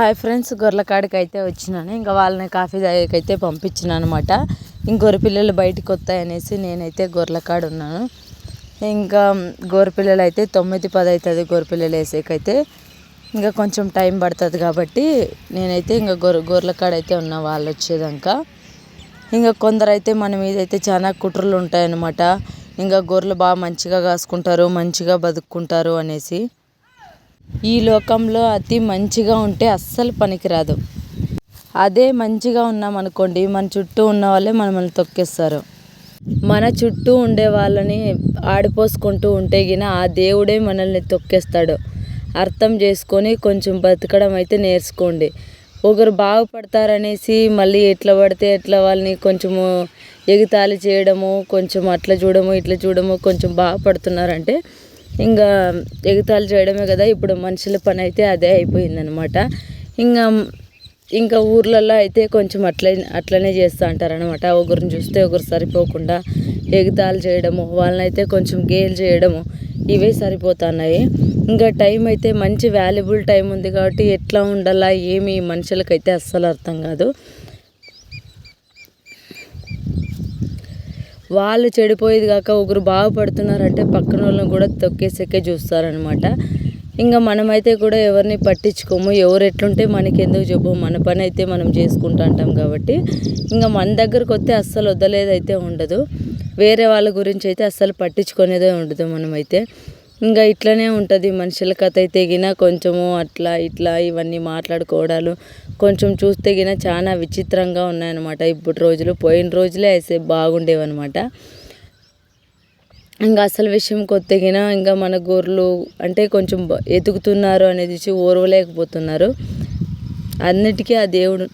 Hi friends గొర్రెల కాడికి అయితే వచ్చినాను. ఇంకా వాళ్ళని కాఫీ తాగేకైతే పంపించిన అనమాట ఇంకొర పిల్లలు బయటకు వస్తాయనేసి నేనైతే గొర్రెల కాడ ఉన్నాను. ఇంకా గొర్రె పిల్లలు అయితే తొమ్మిది పది అవుతుంది గొర్రె పిల్లలు వేసేకైతే. ఇంకా కొంచెం టైం పడుతుంది కాబట్టి నేనైతే ఇంకా గొర్రె గొర్రెల కాడ అయితే ఉన్నా వాళ్ళు వచ్చేదాకా. ఇంకా కొందరు అయితే మన మీద అయితే చాలా కుట్రలు ఉంటాయన్నమాట. ఇంకా గొర్రెలు బాగా మంచిగా కాసుకుంటారు మంచిగా బతుక్కుంటారు అనేసి. ఈ లోకంలో అతి మంచిగా ఉంటే అస్సలు పనికిరాదు. అదే మంచిగా ఉన్నామనుకోండి మన చుట్టూ ఉన్న వాళ్ళే మనల్ని తొక్కేస్తారు. మన చుట్టూ ఉండే వాళ్ళని ఆడిపోసుకుంటూ ఉంటే గిన ఆ దేవుడే మనల్ని తొక్కేస్తాడు. అర్థం చేసుకొని కొంచెం బతకడం అయితే నేర్చుకోండి. ఒకరు బాగుపడతారనేసి మళ్ళీ ఎట్లా పడితే ఎట్లా వాళ్ళని కొంచెము ఎగతాళి చేయడము కొంచెం అట్లా చూడము ఇట్లా చూడము కొంచెం బాగుపడుతున్నారంటే ఇంకా ఎగతాళి చేయడమే కదా ఇప్పుడు మనుషుల పని అయితే అదే అయిపోయిందనమాట ఇంకా ఇంకా ఊర్లలో అయితే కొంచెం అట్లే అట్లనే చేస్తూ అంటారనమాట ఒకరిని చూస్తే ఒకరు సరిపోకుండా ఎగతాళి చేయడము వాళ్ళనైతే కొంచెం గేల్ చేయడము ఇవే సరిపోతున్నాయి. ఇంకా టైం అయితే మంచి వాల్యుబుల్ టైం ఉంది కాబట్టి ఎట్లా ఉండాలా ఏమి మనుషులకైతే అస్సలు అర్థం కాదు. వాళ్ళు చెడిపోయేది కాక ఒకరు బాగుపడుతున్నారంటే పక్కన వాళ్ళని కూడా తొక్కేసేకే చూస్తారనమాట ఇంకా మనమైతే కూడా ఎవరిని పట్టించుకోము. ఎవరు ఎట్లుంటే మనకి ఎందుకు చెప్పు. మన పని అయితే మనం చేసుకుంటూ ఉంటాం కాబట్టి. ఇంకా మన దగ్గరకు వస్తే అస్సలు వద్దలేదైతే ఉండదు. వేరే వాళ్ళ గురించి అయితే అస్సలు పట్టించుకునేదే ఉండదు మనమైతే. ఇంకా ఇట్లనే ఉంటుంది. మనుషుల కథ అయితే గిన కొంచెము అట్లా ఇట్లా ఇవన్నీ మాట్లాడుకోవడాలు కొంచెం చూస్తే గిన చాలా విచిత్రంగా ఉన్నాయన్నమాట. ఇప్పుడు రోజులు పోయిన రోజులే అయితే బాగుండేవన్నమాట. ఇంకా అసలు విషయం కొత్తగిన ఇంకా మన గొర్రెలు అంటే కొంచెం ఎదుగుతున్నారు అనేది ఓర్వలేకపోతున్నారు. అన్నిటికీ ఆ దేవుడు